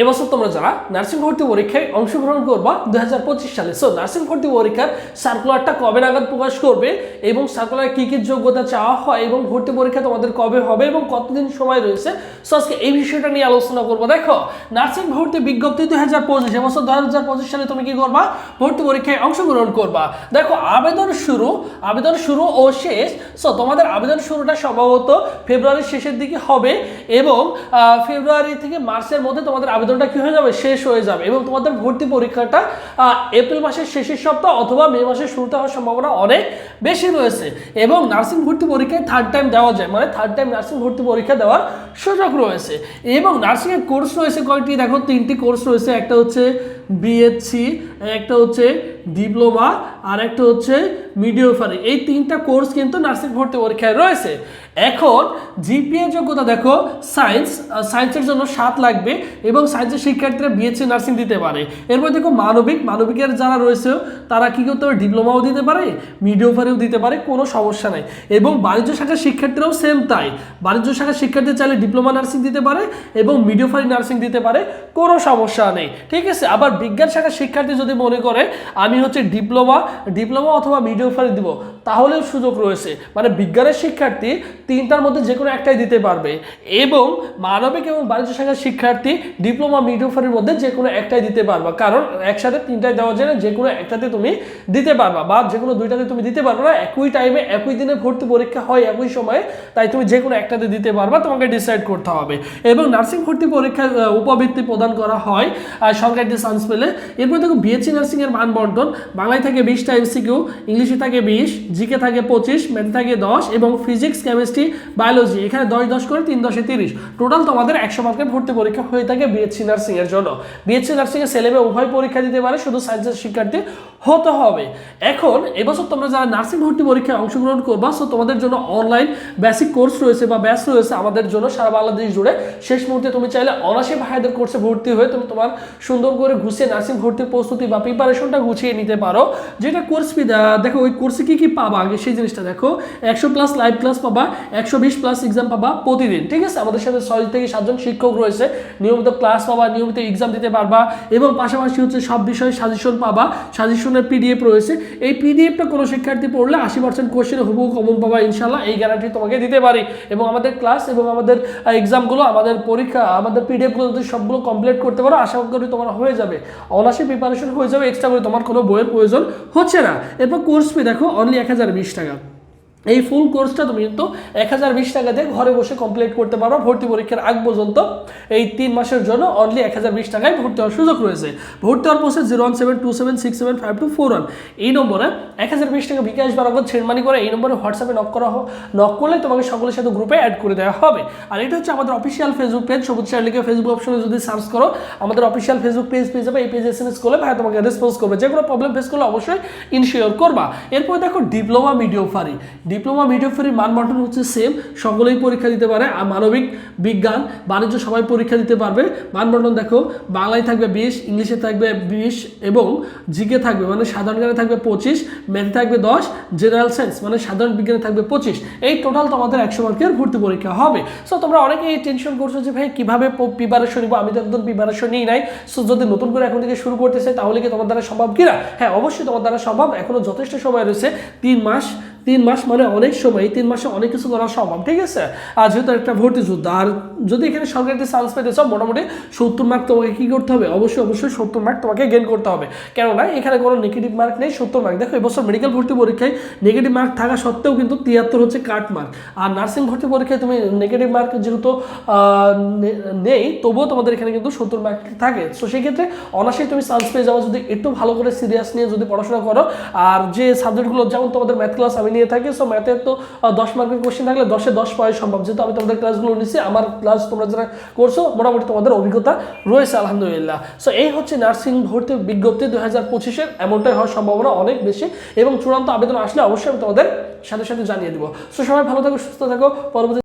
এবছর তোমরা যারা নার্সিং ভর্তি পরীক্ষায় অংশগ্রহণ করবা দুই হাজার পঁচিশ সালে। সো নার্সিং ভর্তি পরীক্ষার সার্কুলারটা কবে নাগাদ প্রকাশ করবে এবং সার্কুলার কী কী যোগ্যতা চাওয়া হয় এবং ভর্তি পরীক্ষা তোমাদের কবে হবে এবং কতদিন সময় রয়েছে? সো আজকে এই বিষয়টা নিয়ে আলোচনা করব। দেখো, নার্সিং ভর্তি বিজ্ঞপ্তি দু হাজার পঁচিশ, এবছর দু হাজার পঁচিশ সালে তুমি কি করবা? ভর্তি পরীক্ষায় অংশগ্রহণ করবা। দেখো, আবেদন শুরু আবেদন শুরু ও শেষ। সো তোমাদের আবেদন শুরুটা সম্ভবত ফেব্রুয়ারির শেষের দিকে হবে এবং ফেব্রুয়ারি থেকে মার্চের মধ্যে তোমাদের আবেদনটা কি হয়ে যাবে? শেষ হয়ে যাবে। এবং তোমাদের ভর্তি পরীক্ষাটা এপ্রিল মাসের শেষের সপ্তাহ অথবা মে মাসের শুরুতে হওয়ার সম্ভাবনা অনেক বেশি রয়েছে। এবং নার্সিং ভর্তি পরীক্ষায় থার্ড টাইম দেওয়া যায়। মানে থার্ড টাইম নার্সিং ভর্তি পরীক্ষা দেওয়ার সুযোগ রয়েছে। এবং নার্সিংয়ের কোর্স রয়েছে কয়েকটি দেখো, তিনটি কোর্স রয়েছে। একটা হচ্ছে বিএসসি একটা হচ্ছে ডিপ্লোমা আর একটা হচ্ছে মিডিওফারি এই তিনটা কোর্স কিন্তু নার্সিং ভর্তি পরীক্ষায় রয়েছে। এখন জিপিএ যোগ্যতা দেখো, সায়েন্স সায়েন্সের জন্য সাত লাগবে এবং সায়েন্সের শিক্ষার্থীরা বিএসসি নার্সিং দিতে পারে। এরপর দেখো মানবিক, মানবিকের যারা রয়েছে, তারা কি করতে পারে? ডিপ্লোমাও দিতে পারে মিডিওফারিও দিতে পারে, কোনো সমস্যা নাই। এবং বাণিজ্য শাখার শিক্ষার্থীরাও সেম তাই। বাণিজ্য শাখার শিক্ষার্থী চাইলে ডিপ্লোমা নার্সিং দিতে পারে এবং মিডিওফারি নার্সিং দিতে পারে, কোনো সমস্যা নেই। ঠিক আছে? আবার বিজ্ঞান শাখার শিক্ষার্থী যদি মনে করে, আমি হচ্ছে ডিপ্লোমা ডিপ্লোমা অথবা মিডিওফারি দিব তাহলেও সুযোগ রয়েছে। মানে বিজ্ঞানের শিক্ষার্থী তিনটার মধ্যে যে কোনো একটাই দিতে পারবে। এবং মানবিক এবং বাণিজ্য শাখার শিক্ষার্থী ডিপ্লোমা মিডিওফারির মধ্যে যে কোনো একটাই দিতে পারবা। কারণ একসাথে তিনটাই দেওয়া যায় না যে কোনো একটাতে তুমি দিতে পারবা বা যে কোনো দুইটাতে তুমি দিতে পারবে না একই টাইমে একই দিনে ভর্তি পরীক্ষা হয় একই সময়ে তাই তুমি যে কোনো একটাতে দিতে পারবা তোমাকে ডিসাইড করতে হবে। এবং নার্সিং ভর্তি পরীক্ষার আহ, উপবৃত্তি প্রদান করা হয় সরকারি চান্স পেলে এরপর দেখো বিএসসি নার্সিং এর মান বন্টন বাংলায় থাকে বিশটা এমসিকিউ ইংলিশে থাকে বিশ জিকে থাকে পঁচিশ ম্যাথে থাকে দশ এবং ফিজিক্স কেমিস্ট্রি বায়োলজি এখানে দশ দশ করে তিন দশে তিরিশ। টোটাল তোমাদের একশো মার্কের ভর্তি পরীক্ষা হয়ে থাকে বিএসসি নার্সিং এর জন্য। বিএসসি নার্সিং এর ছেলেমেয়ে উভয় পরীক্ষা দিতে পারে, শুধু সায়েন্সের শিক্ষার্থী হতে হবে। এখন, এবছর তোমরা যারা নার্সিং ভর্তি পরীক্ষায় অংশগ্রহণ করবা সো তোমাদের জন্য অনলাইন বেসিক কোর্স রয়েছে বা ব্যাচ রয়েছে আমাদের জন্য সারা বাংলাদেশ জুড়ে। শেষ মুহূর্তে তুমি চাইলে অনাসী ভাইদের কোর্সে ভর্তি হয়ে তুমি তোমার সুন্দর করে গুছিয়ে নার্সিং ভর্তির প্রস্তুতি বা প্রিপারেশনটা গুছিয়ে নিতে পারো। যেটা কোর্স ফি দেখো ওই কোর্সে কি কি পাবা আগে, সেই জিনিসটা দেখো। একশো প্লাস লাইভ ক্লাস পাবা, একশো বিশ প্লাস এক্সাম পাবা প্রতিদিন, ঠিক আছে? আমাদের সাথে ছয় থেকে সাতজন শিক্ষক রয়েছে, নিয়মিত ক্লাস পাবা, নিয়মিত এক্সাম দিতে পারবা, এবং পাশাপাশি হচ্ছে সব বিষয়ে সাজেশন পাবা সাজেশনের পিডিএফ রয়েছে। এই পিডিএফটা কোনো শিক্ষার্থী পড়লে আশি পার্সেন্ট কোশ্চেন হুবহু কমন পাবা ইনশাল্লাহ এই গ্যারান্টি তোমাকে দিতে পারি। এবং আমাদের ক্লাস এবং আমাদের এক্সামগুলো আমাদের পরীক্ষা, আমাদের পিডিএফগুলো যদি সবগুলো কমপ্লিট করতে পারো, আশা করি তোমার হয়ে যাবে। অনাসি প্রিপারেশন হয়ে যাবে এক্সট্রা করে তোমার কোনো বইয়ের প্রয়োজন হচ্ছে না। এরপর কোর্স ফি দেখো অনলি এক হাজার বিশ টাকা। এই ফুল কোর্সটা তুমি কিন্তু এক হাজার বিশ টাকা দিয়ে ঘরে বসে কমপ্লিট করতে পারো ভর্তি পরীক্ষার আগ পর্যন্ত। এই তিন মাসের জন্য অনলি এক হাজার বিশ টাকায় ভর্তি হওয়ার সুযোগ রয়েছে। ভর্তি হওয়ার process zero one seven two seven six seven five two four one এই নম্বরে এক হাজার বিশ টাকা বিকাশ বা নগদ ছেড়মানি করে এই নম্বরে হোয়াটসঅ্যাপে নক করা হোক নক করলে তোমাকে সকলের সাথে গ্রুপে অ্যাড করে দেওয়া হবে। আর এটা হচ্ছে আমাদের অফিসিয়াল ফেসবুক পেজ সবুজ চার্লিকে ফেসবুক অপশনে যদি সার্চ করো, আমাদের অফিসিয়াল ফেসবুক পেজ পেয়ে যাবে, এই পেজে এস এম এস করলে ভাই তোমাকে রেসপন্স করবে। যে কোনো প্রবলেম ফেস করলে অবশ্যই ইনশিওর করবা। এরপর দেখো ডিপ্লোমা মিডিওফারি ডিপ্লোমা মিডিওফারি মান বন্টন হচ্ছে সেম সকলেই পরীক্ষা দিতে পারে। আর মানবিক বিজ্ঞান, বাণিজ্য সবাই পরীক্ষা দিতে পারবে। মান বন্টন দেখো, বাংলায় থাকবে বিশ, ইংলিশে থাকবে বিশ এবং জিকে থাকবে মানে সাধারণ জ্ঞানে থাকবে পঁচিশ ম্যাথে থাকবে দশ জেনারেল সায়েন্স মানে সাধারণ বিজ্ঞানে থাকবে পঁচিশ। এই টোটাল তোমাদের একশো মার্কের ভর্তি পরীক্ষা হবে। সো তোমরা অনেকেই টেনশন করছ যে, ভাই, কীভাবে প্রিপারেশন নিবো? আমি তো একদম প্রিপারেশন নিই নাই। সো যদি নতুন করে এখন থেকে শুরু করতে চাই, তাহলে কি তোমার দ্বারা সম্ভব কিনা? হ্যাঁ অবশ্যই তোমার দ্বারা সম্ভব। এখনও যথেষ্ট সময় রয়েছে। তিন মাস তিন মাস মানে অনেক সময় তিন মাসে অনেক কিছু করা সম্ভব, ঠিক আছে? আর যেহেতু একটা ভর্তি যুদ্ধ, আর যদি এখানে সরকারিতে চান্স পেতে চাও, মোটামুটি সত্তর মার্ক তোমাকে কী করতে হবে? অবশ্যই অবশ্যই সত্তর মার্ক তোমাকে গেন করতে হবে। কেননা, এখানে কোনো নেগেটিভ মার্ক নেই, সত্তর মার্ক দেখো, এবছর মেডিকেল ভর্তি পরীক্ষায় নেগেটিভ মার্ক থাকা সত্ত্বেও কিন্তু তিয়াত্তর হচ্ছে কাট মার্ক আর নার্সিং ভর্তি পরীক্ষায় তুমি নেগেটিভ মার্ক যেহেতু নেই, তবুও তোমাদের এখানে কিন্তু সত্তর মার্ক থাকে। তো সেই ক্ষেত্রে অনার্সেই তুমি চান্স পেয়ে যাব যদি একটু ভালো করে সিরিয়াস নিয়ে যদি পড়াশোনা করো। আর যে সাবজেক্টগুলো যেমন তোমাদের ম্যাথ ক্লাস আমি নিয়ে থাকি সো ম্যাথে তো দশ মার্কের কোশ্চেন থাকলে দশে দশ পাওয়াই সম্ভব। যেহেতু আমি তোমাদের ক্লাসগুলো নিচ্ছি আমার ক্লাস তোমরা যারা করছ, মোটামুটি তোমাদের অভিজ্ঞতা রয়েছে, আলহামদুলিল্লাহ। সো এই হচ্ছে নার্সিং ভর্তি বিজ্ঞপ্তি দু হাজার পঁচিশের এমনটাই হওয়ার সম্ভাবনা অনেক বেশি। এবং চূড়ান্ত আবেদন আসলে অবশ্যই আমি তোমাদের সাথে সাথে জানিয়ে দিব। সো সবাই ভালো থাকো, সুস্থ থাকো, পরবর্তী